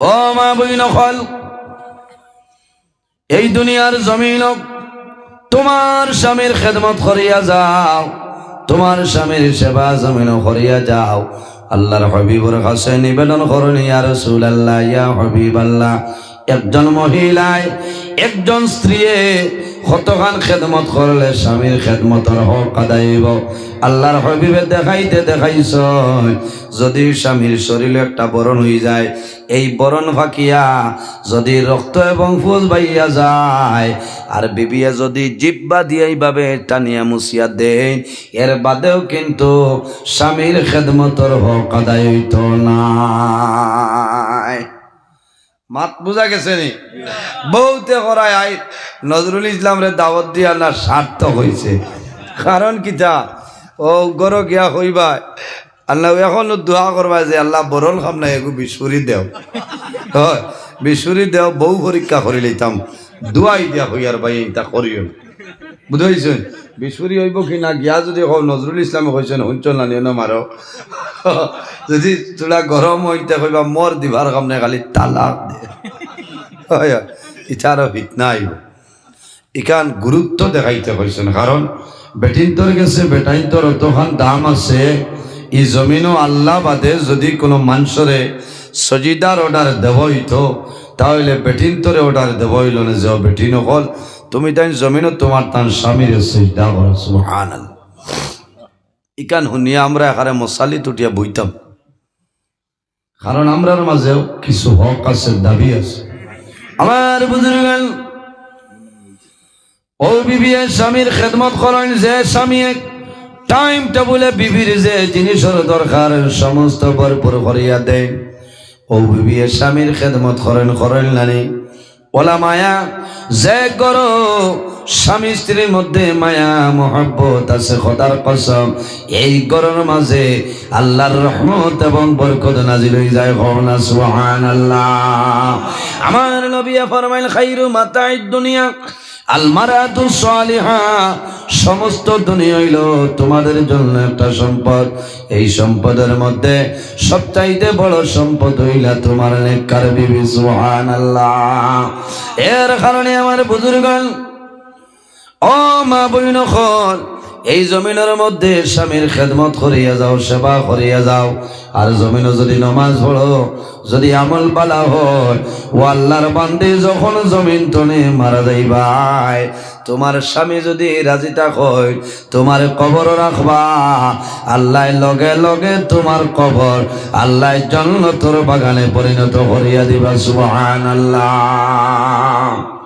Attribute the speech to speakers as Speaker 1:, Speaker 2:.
Speaker 1: ও মা বইন ফল এই দুনিয়ার জমিন তোমার স্বামীর খেদমত করিয়া যাও, তোমার স্বামীর সেবা জমিন করিয়া যাও। আল্লাহর হবিবর কাছে নিবেদন করুন আর সুল আল্লাহ ইয়া হবিব আল্লাহ একজন মহিলায় একজন স্ত্রীয়ে কতখান খেদমত করলে স্বামীর খেদমতর হক আদায়ব? আল্লাহর হবিবে দেখাইতে দেখাইছ যদি স্বামীর শরীরে একটা বরণ হয়ে যায়, এই বরণ ফাঁকিয়া যদি রক্ত এবং ফুল বাইয়া যায় আর বিবিয়া যদি জিব্বা দিয়ে এইভাবে টানিয়া মুছিয়া দেয় এর বাদেও কিন্তু স্বামীর খেদমতর হক আদায় না। মাত বুঝা গেছে নি? বহুতে করায় আই, নজরুল ইসলাম রে দাওয়াত দিয়া না সার্থক হয়েছে কারণ কিতা ও গর গিয়া হইবা, আল্লাহ এখনও দোয়া করবা যে আল্লাহ বরণ খাম না এগু বিশুরি দেও। হয় বিশুরি দেও বহু পরীক্ষা করি লইতাম। দোয়াই দিয়া হইয়ার ভাই তা করিও বুঝাইছেন? বিশুরি হইব কি না? গিয়া যদি নজরুল ইসলামে কইছেন হুঞ্চল না নিয়ে মারো। যদি তোরা গরম হইতে কইবা মর দিবার কামনে খালি তালাক দে। ইটারও ফিতনা আইব ইখান গুরুত্ব দেখাইতে কইছেন কারণ বেটিন্তর গেছে বেটাইন্তর অতখান দাম আছে। ই জমিনও আল্লাহ বাদে যদি কোনো মানুষরে সজিদার অর্ডার দেব হইতো তাহলে বেটিন্তরে অর্ডার দেব হইল না যে বেটি নকল তুমি তাই জমিনও তোমার তার স্বামীর সজিদা করো সুহান ইকান শুনিয়া আমরা এখানে মশালি তুটিয়া বইতাম। কারণ আমরার মাঝেও কিছু হক আছে, দাবি আছে। আমার বুজুর্গান ও বিবি স্বামীর খেদমত করেন যে স্বামী টাইম টেবুলে বিবির যে জিনিসের দরকার সমস্ত ভরপুর করিয়া দেয় ও বিবি স্বামীর খেদমত করেন করেন নানি ওলা মায়া, যে করো, স্বামী স্ত্রীর মধ্যে মায়া, মহব্বত আছে খোদার কসম। এই গরর মাঝে আল্লাহর রহমত এবং বরকত নাজিল হয়ে যায় সুহান আল্লাহ আমার নবিয়া ফরমাইল, খাইরু মাতাই দুনিয়া। আলমারাতু সালিহা, সমস্ত দুনিয়া হইল তোমাদের জন্য একটা সম্পদ। এই সম্পদের মধ্যে সবচাইতে বড় সম্পদ হইলা তোমার নেককার বিবি, সুবহানাল্লাহ। এর কারণে আমার বুজুর্গণ, ও মা বইন খল এই জমিনের মধ্যে স্বামীর খেদমত করিয়া যাও, সেবা করিয়া যাও। আর জমিনে যদি নমাজ পড়ো, যদি আমল পালা হয়, ও আল্লাহর বান্দে যখন জমিন তনে মারা যাইবাই, তোমার স্বামী যদি রাজি হয়, তোমার কবর রাখবা। আল্লাহ লগে লগে তোমার কবর আল্লাহ জন্নতর বাগানে পরিণত করিয়া দিবা সুবহান আল্লাহ